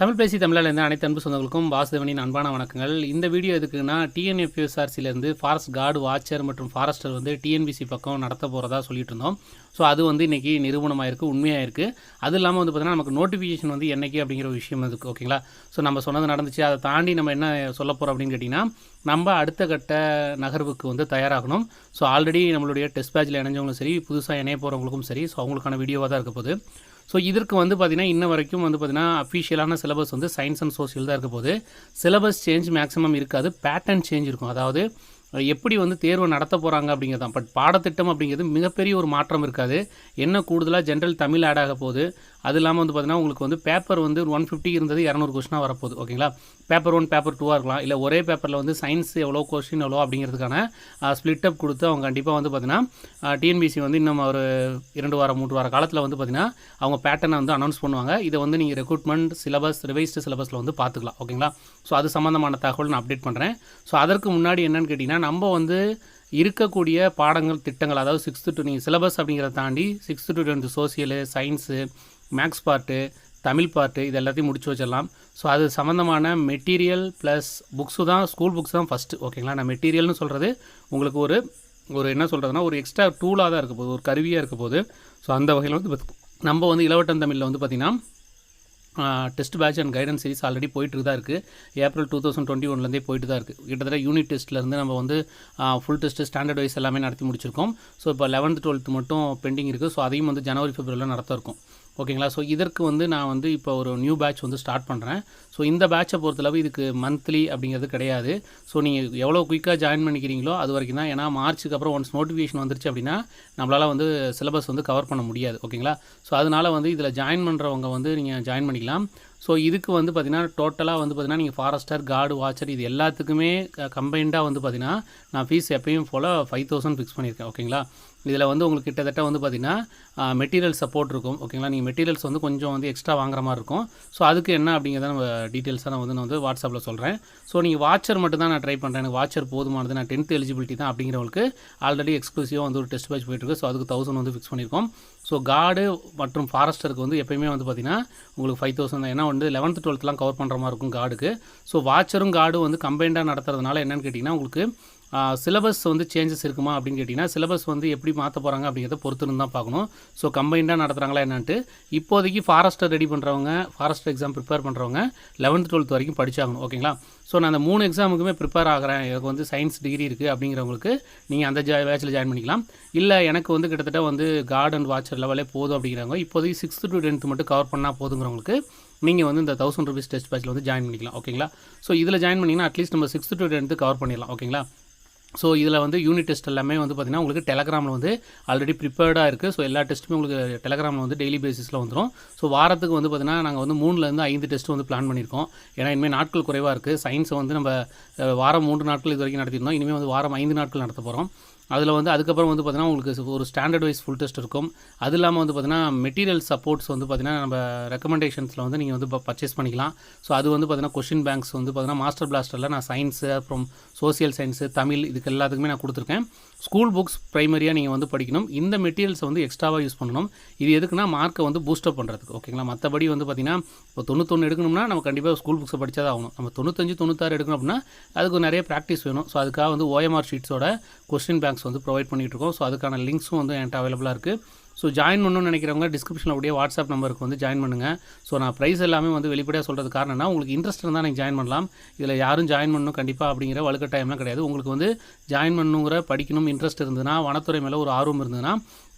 தமிழ் பேசி தமிழில் இருந்த அனைத்து அன்பு சொந்தங்களுக்கும் வாசுதேவனின் அன்பான வணக்கங்கள். இந்த வீடியோ எதுக்குன்னா டிஎன்எஃப்எஸ்ஆர்சிலேருந்து ஃபாரஸ்ட் கார்டு வாட்சர் மற்றும் ஃபாரஸ்டர் வந்து டிஎன்பிசி பக்கம் நடத்த போகிறதா சொல்லிட்டு இருந்தோம். ஸோ அது வந்து இன்றைக்கி நிறுவனமாக இருக்குது உண்மையாக இருக்குது அது இல்லாமல் வந்து பார்த்தீங்கன்னா நமக்கு நோட்டிஃபிகேஷன் வந்து என்னைக்கு அப்படிங்கிற ஒரு விஷயம் இருக்குது ஓகேங்களா ஸோ நம்ம சொன்னது நடந்துச்சு. அதை தாண்டி நம்ம என்ன சொல்ல போகிறோம் அப்படின்னு கேட்டிங்கன்னா நம்ம அடுத்த கட்ட நகர்வுக்கு வந்து தயாராகணும். ஸோ ஆல்ரெடி நம்மளுடைய டெஸ்ட் பேட்சில் இணைஞ்சவங்களும் சரி புதுசாக இணைய போகிறவங்களுக்கும் சரி ஸோ அவங்களுக்கான வீடியோவாக தான் இருக்க போகுது. ஸோ இதற்கு வந்து பார்த்திங்கன்னா இன்ன வரைக்கும் வந்து பார்த்திங்கன்னா அஃபிஷியலான சிலபஸ் வந்து சயின்ஸ் அண்ட் சோசியல் தான் இருக்க போது சிலபஸ் சேஞ்ச் மேக்ஸிமம் இருக்காது. பேட்டர்ன் சேஞ்ச் இருக்கும். அதாவது எப்படி வந்து தேர்வு நடத்த போகிறாங்க அப்படிங்கிறது தான் பட் பாடத்திட்டம் அப்படிங்கிறது மிகப்பெரிய ஒரு மாற்றம் இருக்காது. என்ன கூடுதலாக ஜென்ரல் தமிழ் ஆட் ஆக போகுது? அது இல்லாமல் வந்து பார்த்திங்கன்னா உங்களுக்கு வந்து பேப்பர் வந்து ஒன் ஃபிஃப்டி இருந்தது இரநூறு கொஸ்டினாக வரப்போகுது. ஓகேங்களா பேப்பர் ஒன் பேப்பர் டூவாக இருக்கலாம். இல்லை ஒரே பேப்பரில் வந்து சயின்ஸ் எவ்வளோ கொஸ்டின் எவ்வளோ அப்படிங்கிறதுக்கான ஸ்பிளிட் அப் கொடுத்து அவங்க கண்டிப்பாக வந்து பார்த்திங்கன்னா டிஎன்பிசி வந்து இன்னும் ஒரு இரண்டு வாரம் மூன்று வார காலத்தில் வந்து பார்த்திங்கன்னா அவங்க பேட்டர்னை வந்து அனௌன்ஸ் பண்ணுவாங்க. இதை வந்து நீங்கள் ரெக்ரூட்மெண்ட் சிலபஸ் ரிவைஸ்டு சிலபஸில் வந்து பார்த்துக்கலாம் ஓகேங்களா ஸோ அது சம்மந்தமான தகவல் நான் அப்டேட் பண்ணுறேன் ஸோ அதற்கு முன்னாடி என்னென்னு கேட்டிங்கன்னா நம்ம வந்து இருக்கக்கூடிய பாடங்கள் திட்டங்கள் அதாவது சிக்ஸ்த்து டு நீங்கள் சிலபஸ் அப்படிங்கிறத தாண்டி sixth to tenth social science maths part Tamil part இது எல்லாத்தையும் முடிச்சு வச்சிடலாம். ஸோ அது சம்மந்தமான மெட்டீரியல் ப்ளஸ் புக்ஸு தான் ஸ்கூல் புக்ஸ் தான் ஃபஸ்ட்டு ஓகேங்களா நான் மெட்டீரியல்னு சொல்கிறது உங்களுக்கு ஒரு ஒரு என்ன சொல்கிறதுனா ஒரு எக்ஸ்ட்ரா டூலாக தான் இருக்க போகுது ஒரு கருவியாக இருக்க போகுது. ஸோ அந்த வகையில் வந்து நம்ம வந்து இளவட்டம் தமிழில் வந்து பார்த்திங்கன்னா test batch and guidance series already போயிட்டு தான் இருக்குது ஏப்ரல் டூ தௌசண்ட் டுவெண்ட்டி ஒன்லேருந்தே போயிட்டு தான் இருக்குது கிட்டத்தட்ட யூனிட் டெஸ்ட்லேருந்து நம்ம வந்து ஃபுல் டெஸ்ட்டு ஸ்டாண்டர்ட் வைஸ் எல்லாமே நடத்தி முடிச்சிருக்கோம். ஸோ இப்போ லெவன்த் டுவெல்த் மட்டும் பெண்டிங் இருக்குது ஸோ அதையும் வந்து ஜனவரி பிப்ரவரியில் நடத்த இருக்கும். ஓகேங்களா? ஸோ இதற்கு வந்து நான் வந்து இப்போ ஒரு நியூ பேட்ச் வந்து ஸ்டார்ட் பண்ணுறேன் ஸோ இந்த பேட்சை பொறுத்தளவு இதுக்கு மந்த்லி அப்படிங்கிறது கிடையாது. ஸோ நீங்கள் எவ்வளோ குயிக்காக ஜாயின் பண்ணிக்கிறீங்களோ அது வரைக்கும் தான். ஏன்னா மார்ச்சுக்கு அப்புறம் ஒன்ஸ் நோட்டிஃபிகேஷன் வந்துருச்சு அப்படின்னா நம்மளால் வந்து சிலபஸ் வந்து கவர் பண்ண முடியாது. ஓகேங்களா? ஸோ அதனால் வந்து இதில் ஜாயின் பண்ணுறவங்க வந்து நீங்கள் ஜாயின் பண்ணிக்கலாம். ஸோ இதுக்கு வந்து பார்த்தீங்கன்னா டோட்டலாக வந்து பார்த்தீங்கன்னா நீங்கள் ஃபாரஸ்டர் கார்டு வாட்சர் இது எல்லாத்துக்குமே கம்பைண்டாக வந்து பார்த்தீங்கன்னா நான் ஃபீஸ் எப்பயும் போல் ஃபைவ் தௌசண்ட் ஃபிக்ஸ் பண்ணியிருக்கேன் ஓகேங்களா இதில் வந்து உங்களுக்கு கிட்டத்தட்ட வந்து பார்த்தீங்கன்னா மெட்டீரியல் சப்போர்ட் இருக்கும் ஓகேங்களா நீங்கள் மெட்டீரியல்ஸ் வந்து கொஞ்சம் வந்து எக்ஸ்ட்ரா வாங்குற மாதிரி இருக்கும். ஸோ அதுக்கு என்ன அப்படிங்கிறத நம்ம டீட்டெயில்ஸாக நான் வந்து நான் வந்து வாட்ஸ்அப்பில் சொல்கிறேன் ஸோ நீங்கள் வாட்சர் மட்டும் தான் நான் ட்ரை பண்ணுறேன் எனக்கு வாட்சர் போதுமானது. நான் டென்த் எலிஜிபிலிட்டி தான் அப்படிங்கிறவங்களுக்கு ஆல்ரெடி எக்ஸ்க்ளூசிவாக வந்து ஒரு டெஸ்ட் பேட்ச் போயிட்டுருக்கு ஸோ அதுக்கு தௌசண்ட் வந்து ஃபிக்ஸ் பண்ணியிருக்கோம் ஸோ கார்டு மற்றும் ஃபாரஸ்டருக்கு வந்து எப்பயுமே வந்து பார்த்தீங்கன்னா உங்களுக்கு ஃபைவ் தௌசண்ட் தான். ஏன்னா வந்து லெவன்த்து டுவெல்த்லாம் கவர் பண்ணுற மாதிரி இருக்கும் கார்டுக்கு ஸோ வாட்சரும் கார்டும் வந்து கம்பைண்டாக நடத்துறதுனால என்னென்னு கேட்டிங்கன்னா உங்களுக்கு சிலபஸ் வந்து சேஞ்சஸ் இருக்குமா அப்படின்னு கேட்டிங்கன்னா சிலபஸ் வந்து எப்படி மாற்ற போகிறாங்க அப்படிங்கிறத பொறுத்துன்னு தான் பார்க்கணும். ஸோ கம்பைண்டாக நடத்துகிறாங்களா என்னன்ட்டு இப்போதைக்கு ஃபாரஸ்டர் ரெடி பண்ணுறவங்க ஃபாரஸ்டர் எக்ஸாம் ப்ரிப்பேர் பண்ணுறவங்க லெவன்த் டுவெல்த் வரைக்கும் படிச்சாகணும். ஓகேங்களா ஸோ நான் அந்த மூணு எக்ஸாமுக்குமே ப்ரிப்பேர் ஆகிறேன். எனக்கு வந்து சயின்ஸ் டிகிரி இருக்குது அப்படிங்கிறவங்களுக்கு நீங்கள் அந்த ஜா பேச்சில் ஜாயின் பண்ணிக்கலாம். இல்லை எனக்கு வந்து கிட்டத்தட்ட வந்து கார்டன் வாட்சர் லெவலே போதும் அப்படிங்கிறவங்க இப்போதைக்கு சிக்ஸ்த்து டு டென்த்து மட்டும் கவர் பண்ணால் போதுங்கிறவங்களுக்கு நீங்கள் வந்து இந்த தௌசண்ட் ருபீஸ் டெஸ்ட் பேட்சில் வந்து ஜாயின் பண்ணிக்கலாம். ஓகேங்களா ஸோ இதில் ஜாயின் பண்ணிங்கன்னா அட்லீஸ்ட் நம்ம சிக்ஸ்த்து டு டென்த்து கவர் பண்ணிடலாம். ஓகேங்களா ஸோ இதில் வந்து யூனிட் டெஸ்ட் எல்லாமே வந்து பார்த்திங்கன்னா உங்களுக்கு டெலகிராமில் வந்து ஆல்ரெடி ப்ரிப்பேர்டாக இருக்குது ஸோ எல்லா டெஸ்ட்டுமே உங்களுக்கு டெலகிராமில் வந்து டெய்லி பேசிஸில் வந்துடும் ஸோ வாரத்துக்கு வந்து பார்த்திங்கன்னா நாங்கள் வந்து மூணுலேருந்து ஐந்து டெஸ்ட் வந்து பிளான் பண்ணியிருக்கோம் ஏன்னா இனிமேல் நாட்கள் குறைவாக இருக்குது சயின்ஸை வந்து நம்ம வாரம் மூன்று நாட்கள் இது வரைக்கும் நடத்தியிருந்தோம் இனிமேல் வந்து வாரம் ஐந்து நாட்கள் நடத்த போகிறோம் அதில் வந்து அதுக்கப்புறம் வந்து பார்த்தீங்கன்னா உங்களுக்கு ஒரு ஸ்டாண்டர்ட் வைஸ் ஃபுல் டெஸ்ட் இருக்கும். அது இல்லாமல் வந்து பார்த்திங்கன்னா மெட்டீரியல் சப்போர்ட்ஸ் வந்து பார்த்திங்கன்னா நம்ம ரெக்கமெண்டேஷன்ஸில் வந்து நீங்கள் வந்து பர்ச்சேஸ் பண்ணிக்கலாம். ஸோ அது வந்து பார்த்திங்கன்னா கொஷின் பேங்க்ஸ் வந்து பார்த்தீங்கன்னா மாஸ்டர் பிளாஸ்டரில் நான் சயின்ஸு அப்புறம் சோசியல் சயின்ஸு தமிழ் இதுக்கு எல்லாத்துக்குமே நான் கொடுத்துருக்கேன். ஸ்கூல் புக்ஸ் ப்ரைமரியாக நீங்கள் வந்து படிக்கணும். இந்த மெட்டீரியல்ஸை வந்து எக்ஸ்ட்ராவாக யூஸ் பண்ணணும். இது எதுக்குன்னா மார்க்கை வந்து பூஸ்டப் பண்ணுறதுக்கு ஓகேங்களா மற்றபடி வந்து பார்த்திங்கன்னா இப்போ தொண்ணூத்தொன்று எடுக்கணும்னா நம்ம கண்டிப்பாக ஸ்கூல் புக்ஸை படித்தா தான் ஆகணும். நம்ம தொண்ணூத்தஞ்சு தொண்ணூத்தாறு எடுக்கணும் அப்படின்னா அதுக்கு நிறைய ப்ராக்டிஸ் வேணும். ஸோ அதுக்காக வந்து ஓஎம்ஆர் ஷீட்ஸோட கொஸ்டின் பேங்க்ஸ் வந்து ப்ரொவைட் பண்ணிகிட்ருக்கோம் இருக்கோம் ஸோ அதுக்கான லிங்க்ஸும் வந்து என்கிட்ட அவைலபிளாக இருக்குது ஸோ ஜாயின் பண்ணணும்னு நினைக்கிறவங்க டிஸ்கிரிப்ஷனில் அப்படியே வாட்ஸ்அப் நம்பருக்கு வந்து ஜாயின் பண்ணுங்கள் ஸோ நான் ப்ரைஸ் எல்லாமே வந்து வெளிப்படையாக சொல்கிறது காரணம்னா உங்களுக்கு இன்ட்ரெஸ்ட் இருந்தால் நீங்கள் ஜாயின் பண்ணலாம். இதில் யாரும் ஜாயின் பண்ணணும் கண்டிப்பாக அப்படிங்கிற வலுக்கட்டாயம்லாம் கிடையாது. உங்களுக்கு வந்து ஜாயின் பண்ணணுங்கிற படிக்கணும் இன்ட்ரெஸ்ட் இருந்ததுன்னா வனத்துறை மேலே ஒரு ஆர்வம் இருந்ததுன்னா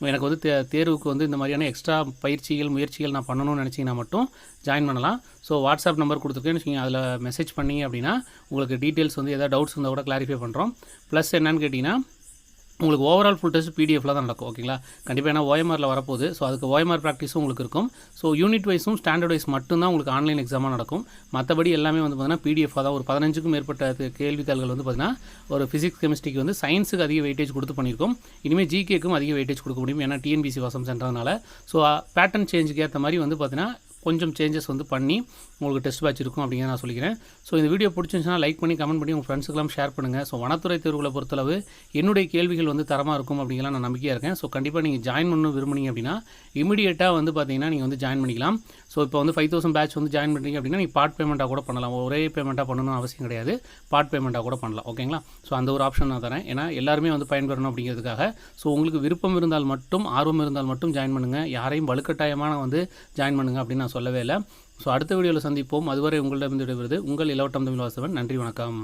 எனக்கு வந்து தே தேர்வுக்கு வந்து இந்த மாதிரியான எக்ஸ்ட்ரா பயிற்சிகள் முயற்சிகள் நான் பண்ணணும்னு நினச்சிங்கன்னா மட்டும் ஜாயின் பண்ணலாம். ஸோ வாட்ஸ்அப் நம்பர் கொடுத்துருக்கேன்னு வச்சுக்கோங்க அதில் மெசேஜ் பண்ணீங்க அப்படின்னா உங்களுக்கு டீட்டெயில்ஸ் வந்து எதாவது டவுட்ஸ் இருந்தால் கூட கிளாரிஃபை பண்ணுறோம் ப்ளஸ் என்னன்னு கேட்டிங்கன்னா உங்களுக்கு ஓவரால் ஃபுல் டெஸ்ட் பிடிஎஃப்ல தான் நடக்கும் ஓகேங்களா கண்டிப்பாக ஏன்னா ஓஎம்ஆரில் வரப்போகுது. ஸோ அதுக்கு ஓஎம்ஆர் ப்ராக்டிஸும் உங்களுக்கு இருக்கும். ஸோ யூனிட் வைஸும் ஸ்டாண்டர்ட் வைஸ் மட்டும்தான் உங்களுக்கு ஆன்லைன் எக்ஸாமாக நடக்கும். மற்றபடி எல்லாமே வந்து பார்த்தீங்கன்னா பிடிஎஃப் தான். ஒரு பதினஞ்சுக்கும் மேற்பட்ட கேள்வித்தாள்கள் வந்து பார்த்தீங்கன்னா ஒரு ஃபிசிக்ஸ் கெமிஸ்ட்ரிக்கு வந்து சயின்ஸுக்கு அதிக வெயிட்டேஜ் கொடுத்து பண்ணியிருக்கோம். இனிமேல் ஜிகேக்கும் அதிக வெயிட்டேஜ் கொடுக்க முடியும். ஏன்னா டிஎன்பிசி வசம் சென்றதுனால. ஸோ பேட்டர்ன் சேஞ்சுக்கு ஏற்ற மாதிரி வந்து பார்த்தீங்கன்னா கொஞ்சம் சேஞ்சஸ் வந்து பண்ணி உங்களுக்கு டெஸ்ட் பேட்ச் இருக்கும் அப்படிங்கிறத நான் சொல்லிக்கிறேன். ஸோ இந்த வீடியோ பிடிச்சிருந்துச்சுன்னா லைக் பண்ணி கமெண்ட் பண்ணி உங்கள் ஃப்ரெண்ட்ஸுக்கெல்லாம் ஷேர் பண்ணுங்கள் ஸோ வனத்துறை தேர்வுகளை பொறுத்தளவு என்னுடைய கேள்விகள் வந்து தரமாக இருக்கும் அப்படிங்கலாம் நான் நம்பிக்கையாக இருக்கேன். ஸோ கண்டிப்பாக நீங்கள் ஜாயின் பண்ணணும் விரும்புனீங்க அப்படின்னா இமீடியட்டாக வந்து பார்த்தீங்கன்னா நீங்கள் வந்து ஜாயின் பண்ணிக்கலாம். ஸோ இப்போ வந்து ஃபைவ் தௌசண்ட் பேட்ச் வந்து ஜாயின் பண்ணுறீங்க அப்படின்னா நீங்கள் பார்ட் பேமெண்ட்டாக கூட பண்ணலாம். ஒரே பேமெண்ட்டாக பண்ணணும் அவசியம் கிடையாது. பார்ட் பேமெண்ட்டாக கூட பண்ணலாம். ஓகேங்களா ஸோ அந்த ஒரு ஆப்ஷன் நான் தரேன். ஏன்னா எல்லாருமே வந்து பயன்பெறணும் அப்படிங்கிறதுக்காக. ஸோ உங்களுக்கு விருப்பம் இருந்தால் மட்டும் ஆர்வம் இருந்தால் மட்டும் ஜாயின் பண்ணுங்கள் யாரையும் வலுக்கட்டாயமான வந்து ஜாயின் பண்ணுங்கள் அப்படின்னு நான் சொல்லவே இல்லை. ஸோ அடுத்த வீடியோவில் சந்திப்போம். அதுவரை உங்களிடம் விடைபெறுவது உங்கள் இலவட்டம் தமிழ் வாசவன் நன்றி வணக்கம்.